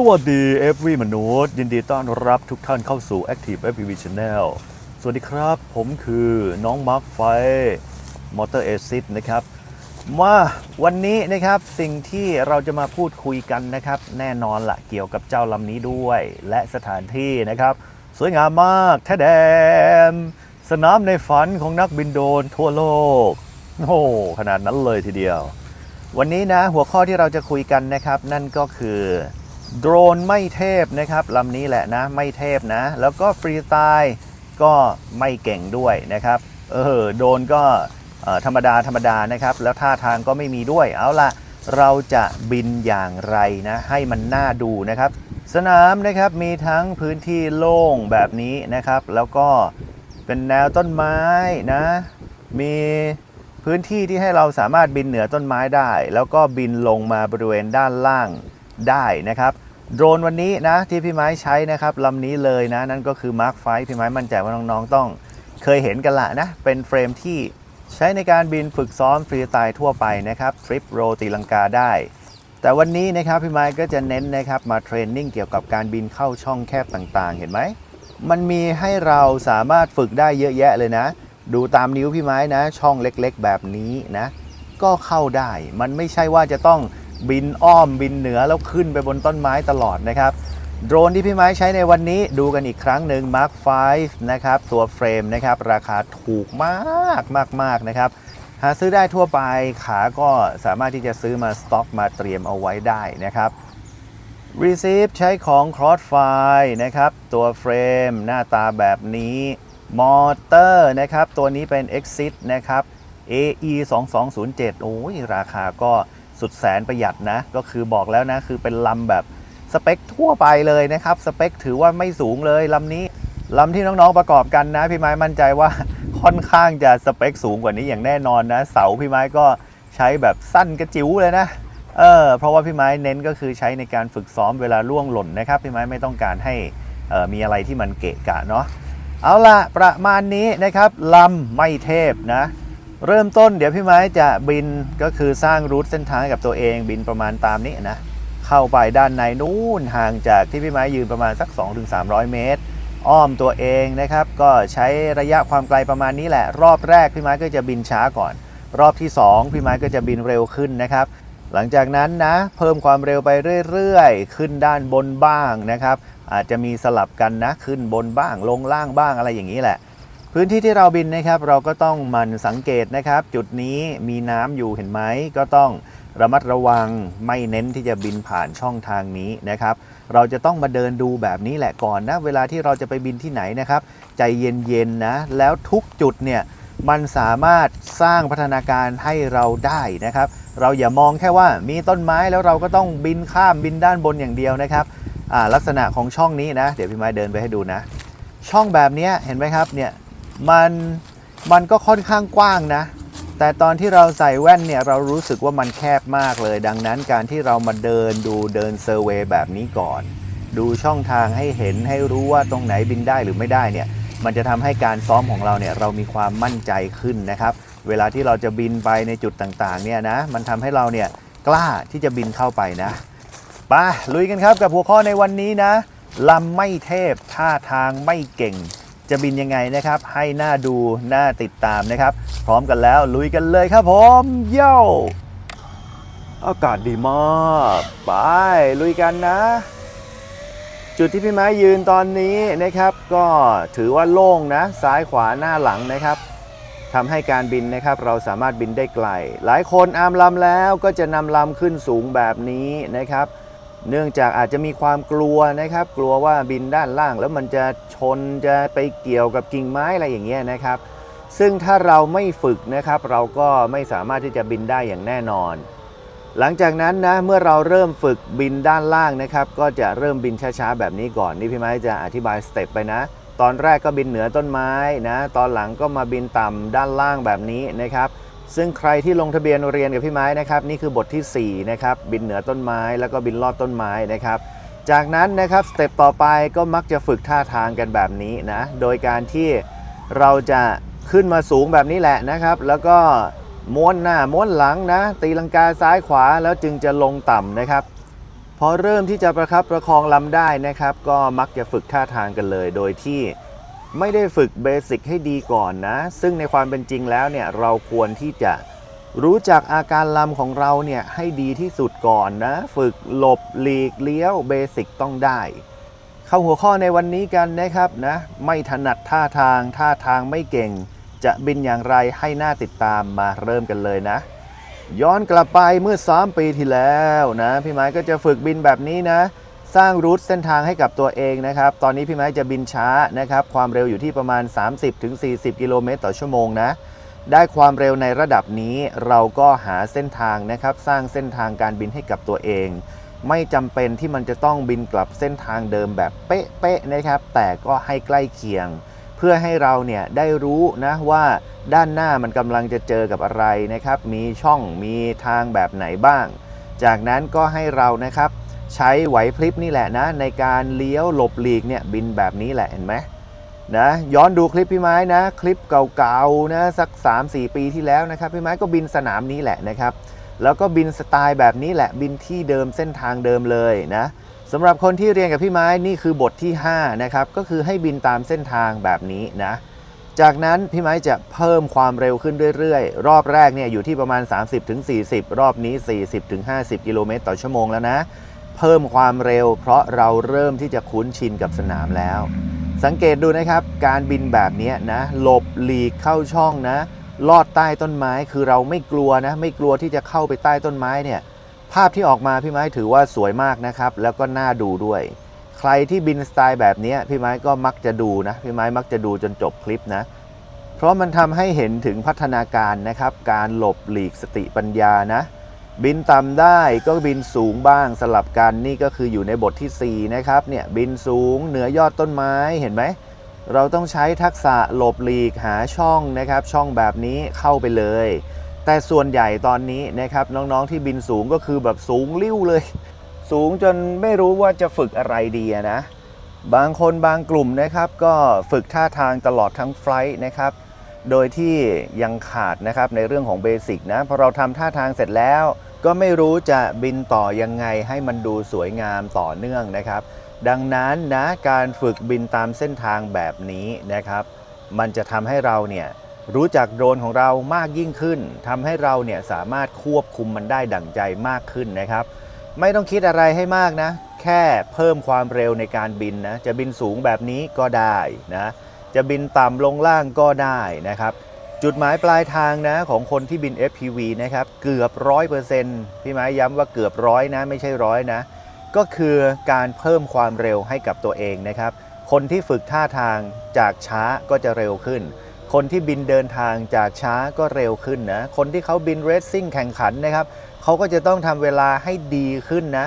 สวัสดี every มนุษย์ ยินดีต้อนรับทุกท่านเข้าสู่ Active FPV Channel สวัสดีครับ ผมคือน้องมาร์คไฟมอเตอร์เอซินะครับ มาวันนี้นะครับสิ่งที่เราจะมาพูดคุยกันนะครับ แน่นอนละเกี่ยวกับเจ้าลำนี้ด้วย และสถานที่นะครับ สวยงามมากแท้แดม สนามในฝันของนักบินโดนทั่วโลก โอ้ขนาดนั้นเลยทีเดียว วันนี้นะหัวข้อที่เราจะคุยกันนะครับ นั่นก็คือ โดรนไม่เทพนะครับลำนี้แหละนะไม่เทพนะ แล้วก็ฟรีสไตล์ก็ไม่เก่งด้วยนะครับเออโดรนก็ธรรมดาธรรมดานะครับ แล้วท่าทางก็ไม่มีด้วยเอาละเราจะบินอย่างไรนะ ให้มันน่าดูนะครับ สนามนะครับมีทั้งพื้นที่โล่งแบบนี้นะครับ แล้วก็เป็นแนวต้นไม้นะ มีพื้นที่ที่ให้เราสามารถบินเหนือต้นไม้ได้ แล้วก็บินลงมาบริเวณด้านล่าง ได้นะครับ โดรนวันนี้นะที่พี่ไม้ใช้นะครับลำนี้เลยนะ นั่นก็คือ Mark 5พี่ไม้มั่นใจว่าน้องๆต้องเคยเห็นกันละนะ เป็นเฟรมที่ใช้ในการบินฝึกซ้อมฟรีสไตล์ทั่วไปนะครับทริปโรตีลังกาได้ แต่วันนี้นะครับพี่ไม้ก็จะเน้นนะครับมาเทรนนิ่งเกี่ยวกับการบินเข้าช่องแคบต่างๆ เห็นไหมมันมีให้เราสามารถฝึกได้เยอะแยะเลยนะ ดูตามนิ้วพี่ไม้นะ ช่องเล็กๆ แบบนี้นะ ก็เข้าได้ มันไม่ใช่ว่าจะต้อง บินอ้อมบินเหนือแล้วขึ้นไปบนต้นไม้ตลอดนะครับ โดรนที่พี่ไม้ใช้ในวันนี้ดูกันอีกครั้งหนึ่ง Mark 5 นะครับ ตัวเฟรมนะครับ ราคาถูกมากมากมากนะครับ หาซื้อได้ทั่วไปขาก็สามารถที่จะซื้อมาสต็อกมาเตรียมเอาไว้ได้นะครับ Receive ใช้ของ Crossfire นะครับ ตัวเฟรมหน้าตาแบบนี้มอเตอร์นะครับ ตัวนี้เป็น Exit นะครับ AE 2207โอ้ยราคาก็ สุดแสนประหยัดนะ ก็คือบอกแล้วนะ คือเป็นลำแบบสเปคทั่วไปเลยนะครับ สเปคถือว่าไม่สูงเลยลำนี้ลำที่น้องๆประกอบกันนะ พี่ไม้มั่นใจว่าค่อนข้างจะสเปคสูงกว่านี้อย่างแน่นอนนะ เสาพี่ไม้ก็ใช้แบบสั้นกระจิ๋วเลยนะเออเพราะว่าพี่ไม้เน้นก็คือใช้ในการฝึกซ้อมเวลาล่วงหล่นนะครับ พี่ไม้ไม่ต้องการให้มีอะไรที่มันเกะกะเนาะเอาละประมาณนี้นะครับลำไม่เทพนะ เริ่มต้นเดี๋ยวพี่ไม้จะบินก็คือสร้างรูทเส้นทางให้กับตัวเองบินประมาณตามนี้นะ เข้าไปด้านในนู้นห่างจากที่พี่ไม้ยืนประมาณสัก 2-300 เมตร อ้อมตัวเองนะครับ ก็ใช้ระยะความไกลประมาณนี้แหละ รอบแรกพี่ไม้ก็จะบินช้าก่อน รอบที่ 2 พี่ไม้ก็จะบินเร็วขึ้นนะครับ หลังจากนั้นนะ เพิ่มความเร็วไปเรื่อยๆ ขึ้นด้านบนบ้างนะครับ อาจจะมีสลับกันนะขึ้นบนบ้างลงล่างบ้างอะไรอย่างนี้แหละ พื้นที่ที่เราบินนะครับเราก็ต้องมันสังเกตนะครับ จุดนี้มีน้ำอยู่เห็นไหมก็ต้องระมัดระวังไม่เน้นที่จะบินผ่านช่องทางนี้นะครับ เราจะต้องมาเดินดูแบบนี้แหละก่อนนะ เวลาที่เราจะไปบินที่ไหนนะครับ ใจเย็นๆนะ แล้วทุกจุดเนี่ยมันสามารถสร้างพัฒนาการให้เราได้นะครับ เราอย่ามองแค่ว่ามีต้นไม้แล้วเราก็ต้องบินข้ามบินด้านบนอย่างเดียวนะครับลักษณะของช่องนี้นะ เดี๋ยวพี่ไม้เดินไปให้ดูนะ ช่องแบบนี้เห็นไหมครับเนี่ย มันมันก็ค่อนข้างกว้างนะ แต่ตอนที่เราใส่แว่นเนี่ยเรารู้สึกว่ามันแคบมากเลย ดังนั้นการที่เรามาเดินดูเดินเซอร์เวย์แบบนี้ก่อน ดูช่องทางให้เห็นให้รู้ว่าตรงไหนบินได้หรือไม่ได้เนี่ย มันจะทำให้การซ้อมของเราเนี่ยเรามีความมั่นใจขึ้นนะครับ เวลาที่เราจะบินไปในจุดต่างๆเนี่ยนะ มันทำให้เราเนี่ยกล้าที่จะบินเข้าไปนะไปลุยกันครับกับหัวข้อในวันนี้นะลำไม่เทพท่าทางไม่เก่ง จะบินยังไงนะครับ ให้หน้าดูน่าติดตามนะครับ พร้อมกันแล้วลุยกันเลยครับผมโย่อากาศดีมากไปลุยกันนะ จุดที่พี่ไม้ยืนตอนนี้นะครับ ก็ถือว่าโล่งนะ ซ้ายขวาหน้าหลังนะครับทำให้การบินนะครับ เราสามารถบินได้ไกล หลายคนอามลำแล้วก็จะนำลำขึ้นสูงแบบนี้นะครับ เนื่องจากอาจจะมีความกลัวนะครับ กลัวว่าบินด้านล่าง แล้วมันจะชนจะไปเกี่ยวกับกิ่งไม้อะไรอย่างเงี้ยนะครับ ซึ่งถ้าเราไม่ฝึกนะครับ เราก็ไม่สามารถที่จะบินได้อย่างแน่นอน หลังจากนั้นนะเมื่อเราเริ่มฝึกบินด้านล่างนะครับ ก็จะเริ่มบินช้าๆแบบนี้ก่อนนี่พี่ไม้จะอธิบายสเต็ปไปนะ ตอนแรกก็บินเหนือต้นไม้นะ ตอนหลังก็มาบินต่ำด้านล่างแบบนี้นะครับ ซึ่งใครที่ลงทะเบียนเรียนกับพี่ไม้นะครับนี่คือบทที่ 4 นะครับ บินเหนือต้นไม้แล้วก็บินลอดต้นไม้นะครับ จากนั้นนะครับสเต็ปต่อไปก็มักจะฝึกท่าทางกันแบบนี้นะ โดยการที่เราจะขึ้นมาสูงแบบนี้แหละนะครับ แล้วก็ม้วนหน้าม้วนหลังนะ ตีลังกาซ้ายขวาแล้วจึงจะลงต่ำนะครับพอเริ่มที่จะประครับประคองลำได้นะครับ ก็มักจะฝึกท่าทางกันเลย โดยที่ ไม่ได้ฝึกเบสิกให้ดีก่อนนะ ซึ่งในความเป็นจริงแล้วเนี่ยเราควรที่จะรู้จักอาการลำของเราเนี่ยให้ดีที่สุดก่อนนะ ฝึกหลบหลีกเลี้ยวเบสิกต้องได้เข้าหัวข้อในวันนี้กันนะครับนะ ไม่ถนัดท่าทางท่าทางไม่เก่ง จะบินอย่างไรให้หน่าติดตามมาเริ่มกันเลยนะ ย้อนกลับไปเมื่อ 3 ปีที่แล้วนะ พี่ไม้ก็จะฝึกบินแบบนี้นะ สร้างรูทเส้นทางให้กับตัวเองนะครับ ตอนนี้พี่ไม้จะบินช้านะครับ ความเร็วอยู่ที่ประมาณ 30-40 กิโลเมตรต่อชั่วโมงนะ ได้ความเร็วในระดับนี้เราก็หาเส้นทางนะครับ สร้างเส้นทางการบินให้กับตัวเอง ไม่จำเป็นที่มันจะต้องบินกลับเส้นทางเดิมแบบเป๊ะๆนะครับ แต่ก็ให้ใกล้เคียง เพื่อให้เราเนี่ยได้รู้นะว่าด้านหน้ามันกำลังจะเจอกับอะไรนะครับ มีช่องมีทางแบบไหนบ้าง จากนั้นก็ให้เรานะครับ ใช้ไหวพริบนี่แหละนะ ในการเลี้ยวหลบหลีกเนี่ยบินแบบนี้แหละเห็นไหมนะย้อนดูคลิปพี่ไม้นะ คลิปเก่าๆนะสัก 3-4 ปีที่แล้วนะครับพี่ไม้ก็บินสนามนี้แหละนะครับ แล้วก็บินสไตล์แบบนี้แหละบินที่เดิมเส้นทางเดิมเลยนะสำหรับคนที่เรียนกับพี่ไม้นี่คือบทที่5นะครับก็คือให้บินตามเส้นทางแบบนี้นะจากนั้นพี่ไม้จะเพิ่มความเร็วขึ้นเรื่อยๆ รอบแรกเนี่ยอยู่ที่ประมาณ 30-40 รอบนี้ 40-50 กิโลเมตรต่อชั่วโมงแล้วนะ เพิ่มความเร็ว เพราะเราเริ่มที่จะคุ้นชินกับสนามแล้ว สังเกตดูนะครับ การบินแบบนี้นะหลบหลีกเข้าช่องนะ ลอดใต้ต้นไม้คือเราไม่กลัวนะ ไม่กลัวที่จะเข้าไปใต้ต้นไม้เนี่ยภาพที่ออกมาพี่ไม้ถือว่าสวยมากนะครับ แล้วก็น่าดูด้วย ใครที่บินสไตล์แบบนี้พี่ไม้ก็มักจะดูนะพี่ไม้มักจะดูจนจบคลิปนะเพราะมันทำให้เห็นถึงพัฒนาการนะครับ การหลบหลีกสติปัญญานะ บินต่ำได้ก็บินสูงบ้างสลับกันนี่ก็คืออยู่ในบทที่ 4 นะครับเนี่ยบินสูงเหนือยอดต้นไม้เห็นไหมเราต้องใช้ทักษะหลบหลีกหาช่องนะครับ ช่องแบบนี้เข้าไปเลย แต่ส่วนใหญ่ตอนนี้นะครับน้องๆที่บินสูงก็คือแบบสูงลิ้วเลย สูงจนไม่รู้ว่าจะฝึกอะไรดีนะ บางคนบางกลุ่มนะครับก็ฝึกท่าทางตลอดทั้งไฟลท์นะครับโดยที่ยังขาดนะครับในเรื่องของเบสิกนะพอเราทำท่าทางเสร็จแล้ว ก็ไม่รู้จะบินต่อยังไงให้มันดูสวยงามต่อเนื่องนะครับ ดังนั้นนะการฝึกบินตามเส้นทางแบบนี้นะครับ มันจะทำให้เราเนี่ยรู้จักโดรนของเรามากยิ่งขึ้นทำให้เราเนี่ยสามารถควบคุมมันได้ดั่งใจมากขึ้นนะครับ ไม่ต้องคิดอะไรให้มากนะ แค่เพิ่มความเร็วในการบินนะ จะบินสูงแบบนี้ก็ได้นะ จะบินต่ำลงล่างก็ได้นะครับ จุดหมายปลายทางนะของคนที่บิน FPV นะครับ เกือบร้อยเปอร์เซ็นต์พี่ไม้ย้ำว่าเกือบร้อยนะไม่ใช่ร้อยนะ ก็คือการเพิ่มความเร็วให้กับตัวเองนะครับ คนที่ฝึกท่าทางจากช้าก็จะเร็วขึ้น คนที่บินเดินทางจากช้าก็เร็วขึ้นนะ คนที่เขาบินเรซซิ่งแข่งขันนะครับเขาก็จะต้องทำเวลาให้ดีขึ้นนะ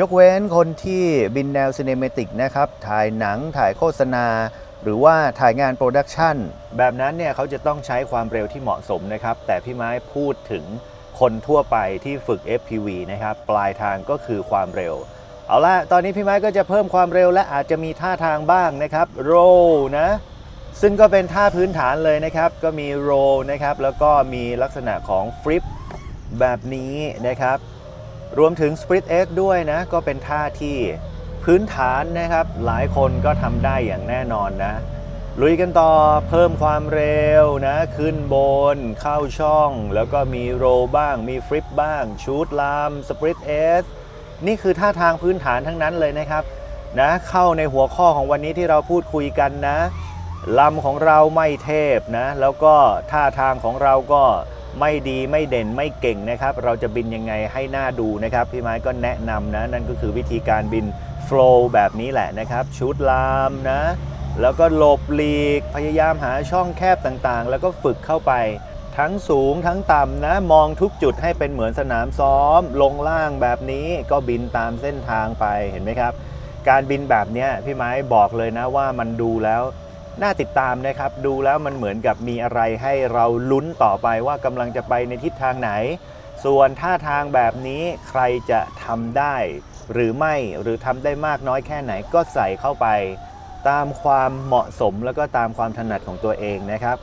ยกเว้นคนที่บินแนวซีเนมติกนะครับ ถ่ายหนังถ่ายโฆษณา หรือว่าถ่ายงานโปรดักชันแบบนั้นเนี่ยเขาจะต้องใช้ความเร็วที่เหมาะสมนะครับ แต่พี่ไม้พูดถึงคนทั่วไปที่ฝึก FPV นะครับ ปลายทางก็คือความเร็ว เอาละตอนนี้พี่ไม้ก็จะเพิ่มความเร็วและอาจจะมีท่าทางบ้างนะครับโรนะ ซึ่งก็เป็นท่าพื้นฐานเลยนะครับ ก็มีโรนะครับ แล้วก็มีลักษณะของฟลิปแบบนี้นะครับ รวมถึง Split X ด้วยนะ ก็เป็นท่าที่ พื้นฐานนะครับ หลายคนก็ทำได้อย่างแน่นอนนะลุยกันต่อเพิ่มความเร็วนะ ขึ้นบน เข้าช่อง แล้วก็มีโรบ้าง มีฟลิปบ้าง ชูดลาม Split S นี่คือท่าทางพื้นฐานทั้งนั้นเลยนะครับนะเข้าในหัวข้อของวันนี้ที่เราพูดคุยกันนะลำของเราไม่เทพนะ แล้วก็ท่าทางของเราก็ไม่ดีไม่เด่นไม่เก่งนะครับ เราจะบินยังไงให้หน่าดูนะครับ พี่ไม้ก็แนะนำนะ นั่นก็คือวิธีการบิน ฟล์แบบนี้แหละนะครับ ชุดลามนะ แล้วก็หลบหลีก พยายามหาช่องแคบต่างๆ แล้วก็ฝึกเข้าไป ทั้งสูงทั้งต่ำนะ มองทุกจุดให้เป็นเหมือนสนามซ้อม ลงล่างแบบนี้ก็บินตามเส้นทางไปเห็นไหมครับ การบินแบบเนี้ยพี่ไม้บอกเลยนะว่ามันดูแล้วน่าติดตามนะครับ ดูแล้วมันเหมือนกับมีอะไรให้เราลุ้นต่อไปว่ากำลังจะไปในทิศทางไหน ส่วนท่าทางแบบนี้ใครจะทำได้ หรือไม่หรือทำได้มากน้อยแค่ไหนก็ใส่เข้าไป ตามความเหมาะสมแล้วก็ตามความถนัดของตัวเองนะครับ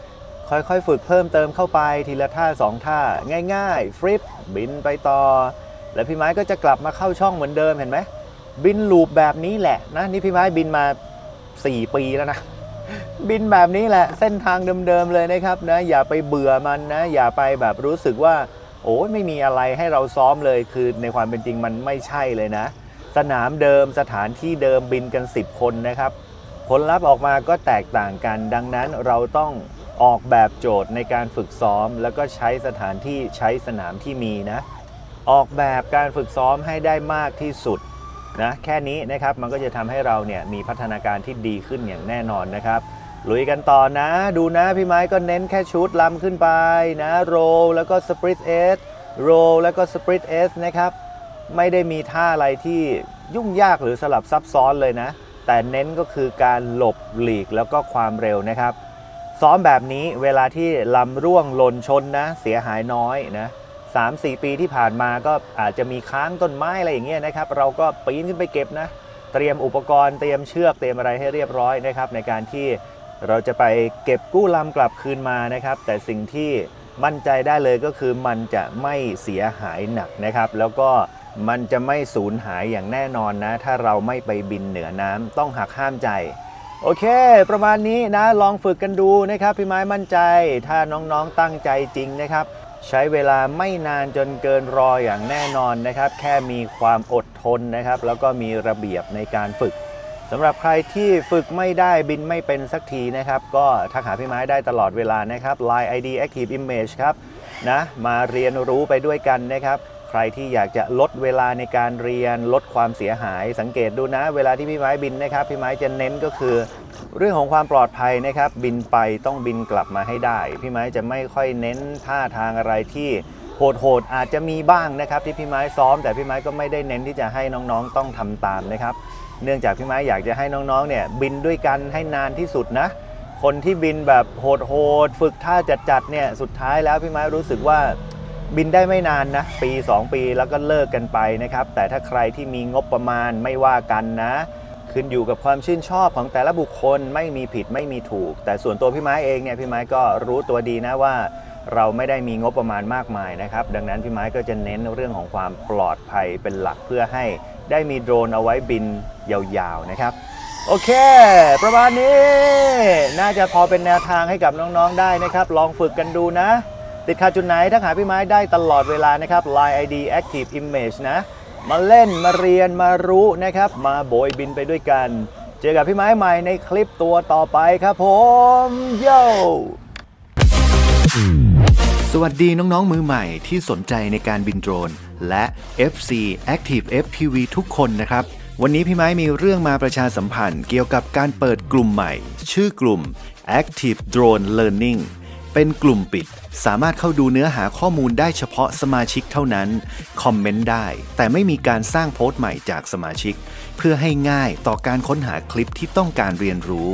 ค่อยๆ ฝึกเพิ่มเติมเข้าไปทีละท่าสองท่า ง่ายๆฟลิปบินไปต่อ แล้วพี่ไม้ก็จะกลับมาเข้าช่องเหมือนเดิมเห็นไหมบินลูปแบบนี้แหละนะนี่พี่ไม้บินมา 4 ปีแล้วนะบินแบบนี้แหละเส้นทางเดิมๆเลยนะครับนะอย่าไปเบื่อมันนะอย่าไปแบบรู้สึกว่า โอ้ยไม่มีอะไรให้เราซ้อมเลยคือในความเป็นจริงมันไม่ใช่เลยนะ สนามเดิมสถานที่เดิมบินกัน 10 คนนะครับ ผลลัพธ์ออกมาก็แตกต่างกัน ดังนั้นเราต้องออกแบบโจทย์ในการฝึกซ้อม แล้วก็ใช้สถานที่ใช้สนามที่มีนะ ออกแบบการฝึกซ้อมให้ได้มากที่สุดนะแค่นี้นะครับมันก็จะทำให้เราเนี่ยมีพัฒนาการที่ดีขึ้นอย่างแน่นอนนะครับ ลุยกันต่อนะ ดูนะพี่ไม้ก็เน้นแค่ชุดลำขึ้นไปนะโรแล้วก็สปริตเอสโรแล้วก็สปริตเอสนะครับ ไม่ได้มีท่าอะไรที่ยุ่งยากหรือสลับซับซ้อนเลยนะ แต่เน้นก็คือการหลบหลีกแล้วก็ความเร็วนะครับ ซ้อมแบบนี้เวลาที่ลำร่วงหล่นชนนะ เสียหายน้อยนะสามสี่ปีที่ผ่านมาก็อาจจะมีค้างต้นไม้อะไรอย่างเงี้ยนะครับ เราก็ปีนขึ้นไปเก็บนะ เตรียมอุปกรณ์เตรียมเชือกเตรียมอะไรให้เรียบร้อยนะครับ ในการที่ เราจะไปเก็บกู้ลำกลับคืนมานะครับ แต่สิ่งที่มั่นใจได้เลยก็คือมันจะไม่เสียหายหนักนะครับ แล้วก็มันจะไม่สูญหายอย่างแน่นอนนะ ถ้าเราไม่ไปบินเหนือน้ำต้องหักห้ามใจ โอเค ประมาณนี้นะลองฝึกกันดูนะครับ พี่ไม้มั่นใจ ถ้าน้องๆตั้งใจจริงนะครับ ใช้เวลาไม่นานจนเกินรออย่างแน่นอนนะครับ แค่มีความอดทนนะครับ แล้วก็มีระเบียบในการฝึก สำหรับใครที่ฝึกไม่ได้บินไม่เป็นสักทีนะครับ ก็ทักหาพี่ไม้ได้ตลอดเวลานะครับ Line ID Active Image ครับนะมาเรียนรู้ไปด้วยกันนะครับ ใครที่อยากจะลดเวลาในการเรียนลดความเสียหาย สังเกตดูนะ เวลาที่พี่ไม้บินนะครับ พี่ไม้จะเน้นก็คือ เรื่องของความปลอดภัยนะครับ บินไปต้องบินกลับมาให้ได้ พี่ไม้จะไม่ค่อยเน้นท่าทางอะไรที่โหดๆอาจจะมีบ้างนะครับ ที่พี่ไม้ซ้อม แต่พี่ไม้ก็ไม่ได้เน้นที่จะให้น้องๆต้องทำตามนะครับ เนื่องจากพี่ไม้อยากจะให้น้องๆเนี่ยบินด้วยกันให้นานที่สุดนะ คนที่บินแบบโหดๆฝึกท่าจัดๆเนี่ยสุดท้ายแล้วพี่ไม้รู้สึกว่าบินได้ไม่นานนะ ปี 2 ปีแล้วก็เลิกกันไปนะครับ แต่ถ้าใครที่มีงบประมาณไม่ว่ากันนะ ขึ้นอยู่กับความชื่นชอบของแต่ละบุคคลไม่มีผิดไม่มีถูก แต่ส่วนตัวพี่ไม้เองเนี่ยพี่ไม้ก็รู้ตัวดีนะว่า เราไม่ได้มีงบประมาณมากมายนะครับ ดังนั้นพี่ไม้ก็จะเน้นเรื่องของความปลอดภัยเป็นหลักเพื่อให้ ได้มีโดรนเอาไว้บินยาวๆนะครับ โอเค ประมาณนี้ น่าจะพอเป็นแนวทางให้กับน้องๆได้นะครับ ลองฝึกกันดูนะ ติดขัดจุดไหนทักหาพี่ไม้ได้ตลอดเวลานะครับ Line ID Active Image นะ มาเล่นมาเรียนมารู้นะครับ มาโบยบินไปด้วยกัน เจอกับพี่ไม้ใหม่ในคลิปตัวต่อไปครับผมโยส วัสดีน้องๆ มือใหม่ที่สนใจในการบินโดรน และ FC Active FPV ทุกคนนะครับ วันนี้พี่ไม้มีเรื่องมาประชาสัมพันธ์เกี่ยวกับการเปิดกลุ่มใหม่ ชื่อกลุ่ม Active Drone Learning เป็นกลุ่มปิด สามารถเข้าดูเนื้อหาข้อมูลได้เฉพาะสมาชิกเท่านั้น คอมเมนต์ได้ แต่ไม่มีการสร้างโพสต์ใหม่จากสมาชิก เพื่อให้ง่ายต่อการค้นหาคลิปที่ต้องการเรียนรู้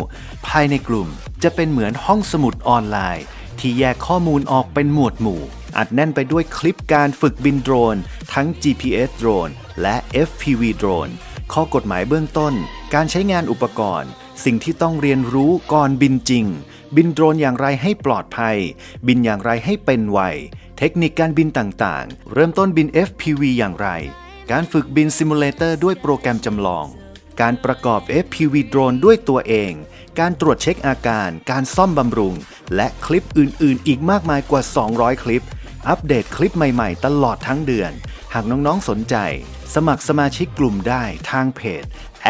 ภายในกลุ่มจะเป็นเหมือนห้องสมุดออนไลน์ ที่แยกข้อมูลออกเป็นหมวดหมู่ อัดแน่นไปด้วยคลิปการฝึกบินโดรน ทั้ง GPS โดรน และ FPV โดรน ข้อกฎหมายเบื้องต้น การใช้งานอุปกรณ์ สิ่งที่ต้องเรียนรู้ก่อนบินจริง บินโดรนอย่างไรให้ปลอดภัย บินอย่างไรให้เป็นไว เทคนิคการบินต่างๆ เริ่มต้นบิน FPV อย่างไร การฝึกบินซิมูเลเตอร์ด้วยโปรแกรมจำลอง การประกอบ FPV โดรนด้วยตัวเอง การตรวจเช็คอาการ การซ่อมบำรุง และคลิปอื่น ๆ อีกมากมายกว่า 200 คลิป อัปเดตคลิปใหม่ ๆ ตลอดทั้งเดือน หากน้อง ๆ สนใจ สมัครสมาชิกกลุ่มได้ทางเพจ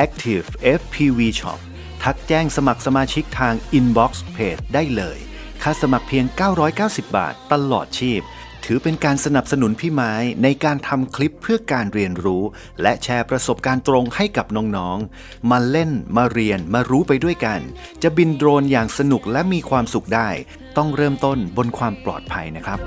Active FPV Shop ทักแจ้งสมัครสมาชิกทาง Inbox เพจได้เลย ค่าสมัครเพียง 990 บาท ตลอดชีพ ถือเป็นการสนับสนุนพี่ไม้ในการทำคลิปเพื่อการเรียนรู้ และแชร์ประสบการณ์ตรงให้กับน้องๆ มาเล่นมาเรียนมารู้ไปด้วยกัน จะบินโดรนอย่างสนุกและมีความสุขได้ ต้องเริ่มต้นบนความปลอดภัยนะครับ